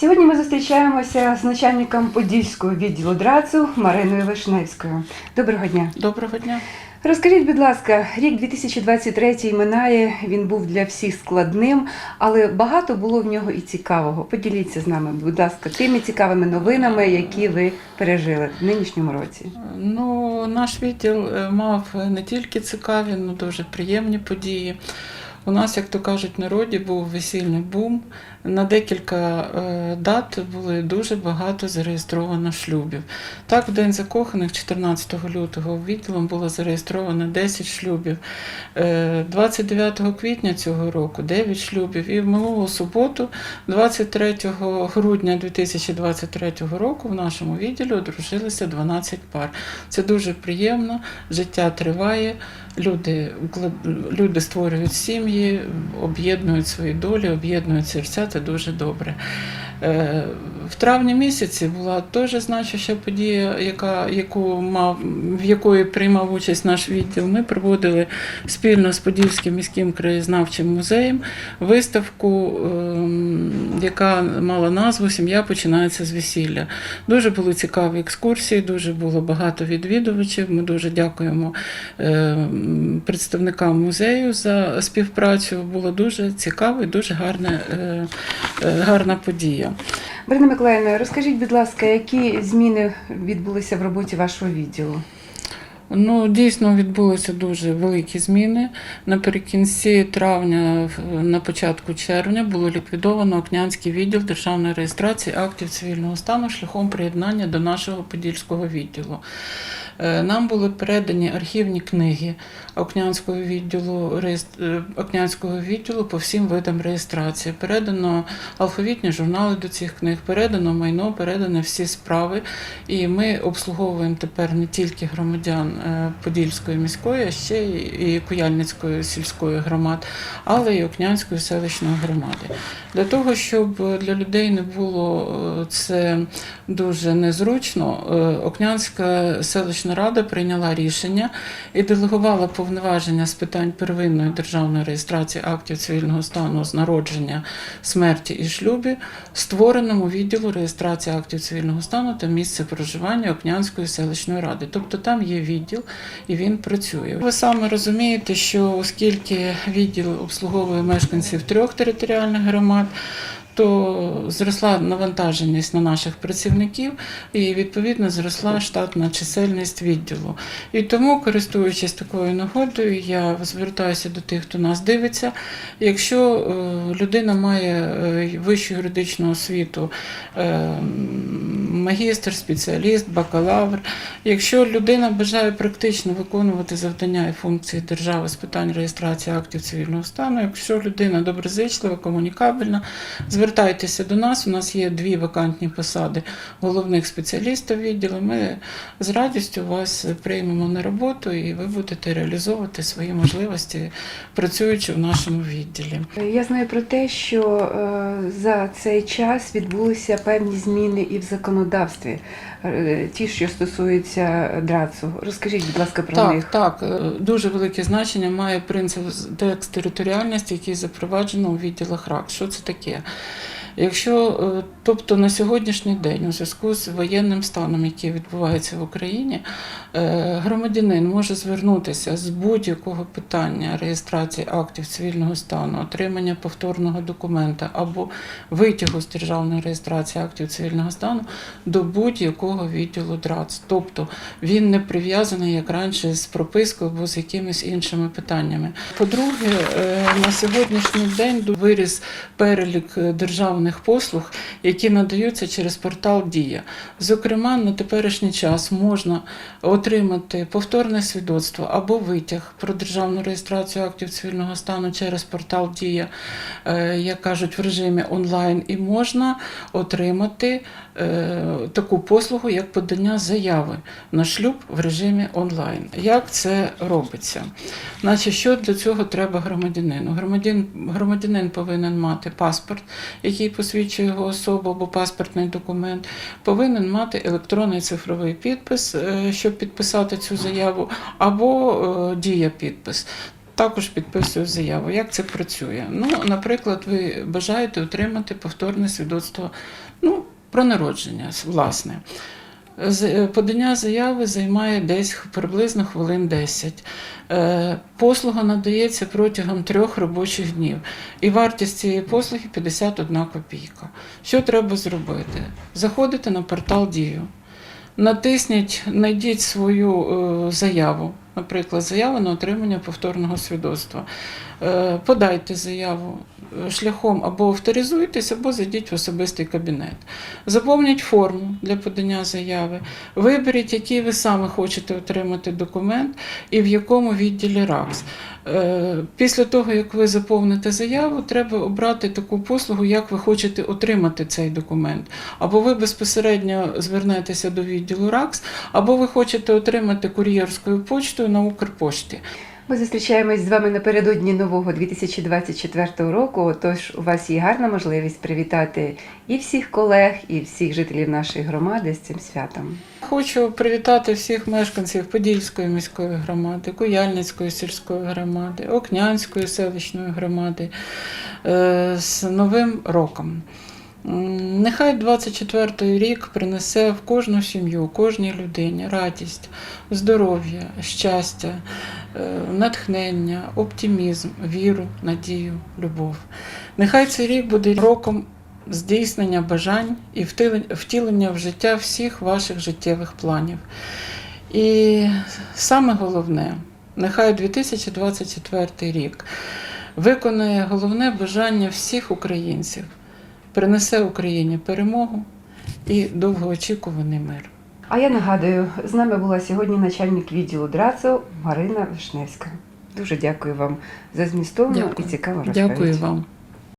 Сьогодні ми зустрічаємося з начальником Подільського відділу ДРАЦу Мариною Вишневською. Доброго дня. Доброго дня. Розкажіть, будь ласка, рік 2023 минає, він був для всіх складним, але багато було в нього і цікавого. Поділіться з нами, будь ласка, тими цікавими новинами, які ви пережили в нинішньому році. Ну, наш відділ е, мав не тільки цікаві, але дуже приємні події. У нас, як то кажуть, в народі був весільний бум. На декілька е, дат були дуже багато зареєстровано шлюбів. Так, в День закоханих, 14 лютого, відділом було зареєстровано 10 шлюбів. Е, 29 квітня цього року 9 шлюбів. І в минулу суботу, 23 грудня 2023 року, в нашому відділі одружилися 12 пар. Це дуже приємно, життя триває, люди, люди створюють сім'ї, об'єднують свої долі, об'єднують серця. Це дуже добре. Е, В травні місяці була теж значуща подія, яка, яку мав, в якої приймав участь наш відділ. Ми проводили спільно з Подільським міським краєзнавчим музеєм виставку, ем, яка мала назву Сім'я починається з весілля. Дуже були цікаві екскурсії, дуже було багато відвідувачів. Ми дуже дякуємо ем, представникам музею за співпрацю. Було дуже цікаво і дуже гарне, е, е, гарна подія. Марина Миколаївна, розкажіть, будь ласка, які зміни відбулися в роботі вашого відділу? Ну, дійсно відбулися дуже великі зміни. Наприкінці травня, на початку червня, було ліквідовано Окнянський відділ державної реєстрації актів цивільного стану шляхом приєднання до нашого подільського відділу. Е, Нам були передані архівні книги Окнянського відділу, е, Окнянського відділу по всім видам реєстрації. Передано алфавітні журнали до цих книг, передано майно, передано всі справи. І ми обслуговуємо тепер не тільки громадян е, Подільської міської, а ще і Куяльницької сільської громад, але й Окнянської селищної громади. Для того, щоб для людей не було це дуже незручно, Окнянська селищна рада прийняла рішення і делегувала повноваження з питань первинної державної реєстрації актів цивільного стану з народження, смерті і шлюбі створеному відділу реєстрації актів цивільного стану та місце проживання Окнянської селищної ради. Тобто там є відділ і він працює. Ви саме розумієте, що оскільки відділ обслуговує мешканців трьох територіальних громад. То зросла навантаженість на наших працівників і відповідно зросла штатна чисельність відділу. І тому, користуючись такою нагодою, я звертаюся до тих, хто нас дивиться. Якщо е, людина має е, вищу юридичну освіту, е, магістр, спеціаліст, бакалавр, якщо людина бажає практично виконувати завдання і функції держави з питань реєстрації актів цивільного стану, якщо людина доброзичлива, комунікабельна, звертайтеся до нас. У нас є дві вакантні посади головних спеціалістів відділу. Ми з радістю вас приймемо на роботу і ви будете реалізовувати свої можливості, працюючи в нашому відділі. Я знаю про те, що е, за цей час відбулися певні зміни і в законодавстві, е, ті, що стосуються ДРАЦу. Розкажіть, будь ласка, про них. Так, так, е, дуже велике значення має принцип територіальності, який запроваджено у відділах РАК. Що це таке? Якщо, е, тобто на сьогоднішній день, у зв'язку з воєнним станом, який відбувається в Україні, е, громадянин може звернутися з будь-якого питання реєстрації актів цивільного стану, отримання повторного документа або витягу з державної реєстрації актів цивільного стану до будь-якого відділу ДРАЦ. Тобто він не прив'язаний, як раніше, з пропискою або з якимись іншими питаннями. По-друге, е, на сьогоднішній день виріс перелік е, державних послуг, які надаються через портал Дія. Зокрема, на теперішній час можна отримати повторне свідоцтво або витяг про державну реєстрацію актів цивільного стану через портал Дія, е, як кажуть, в режимі онлайн, і можна отримати е, таку послугу, як подання заяви на шлюб в режимі онлайн. Як це робиться? Значить, що для цього треба громадянину? Громадян, громадянин повинен мати паспорт, який посвідчує його особу або паспортний документ, повинен мати електронний цифровий підпис, е, щоб підписати цю заяву, або е, дія підпис. також підписую заяву. Як це працює? Ну, наприклад, ви бажаєте отримати повторне свідоцтво ну, про народження, власне. Е, Подання заяви займає десь приблизно хвилин 10. Е, Послуга надається протягом трьох робочих днів. І вартість цієї послуги 51 копійка. Що треба зробити? Заходите на портал Дію, натисніть, знайдіть свою е, заяву, наприклад, заяву на отримання повторного свідоцтва. Е, Подайте заяву е, шляхом або авторизуйтесь, або зайдіть в особистий кабінет. Заповніть форму для подання заяви, виберіть, який ви саме хочете отримати документ і в якому відділі РАКС. Е, Після того, як ви заповните заяву, треба обрати таку послугу, як ви хочете отримати цей документ. Або ви безпосередньо звернетеся до відділу РАКС, або ви хочете отримати кур'єрською почтою на Укрпошті. Ми зустрічаємось з вами напередодні нового 2024 року. Тож у вас є гарна можливість привітати і всіх колег, і всіх жителів нашої громади з цим святом. Хочу привітати всіх мешканців Подільської міської громади, Куяльницької сільської громади, Окнянської селищної громади е, з Новим роком. Нехай 24-й рік принесе в кожну сім'ю, кожній людині радість, здоров'я, щастя, е, натхнення, оптимізм, віру, надію, любов. Нехай цей рік буде роком здійснення бажань і втілення в життя всіх ваших життєвих планів. І саме головне, нехай 2024 рік виконає головне бажання всіх українців, принесе Україні перемогу і довгоочікуваний мир. А я нагадую, з нами була сьогодні начальник відділу ДРАЦО Марина Вишневська. Дуже дякую вам за змістовну Дякую. і цікаву розповідь. Дякую вам.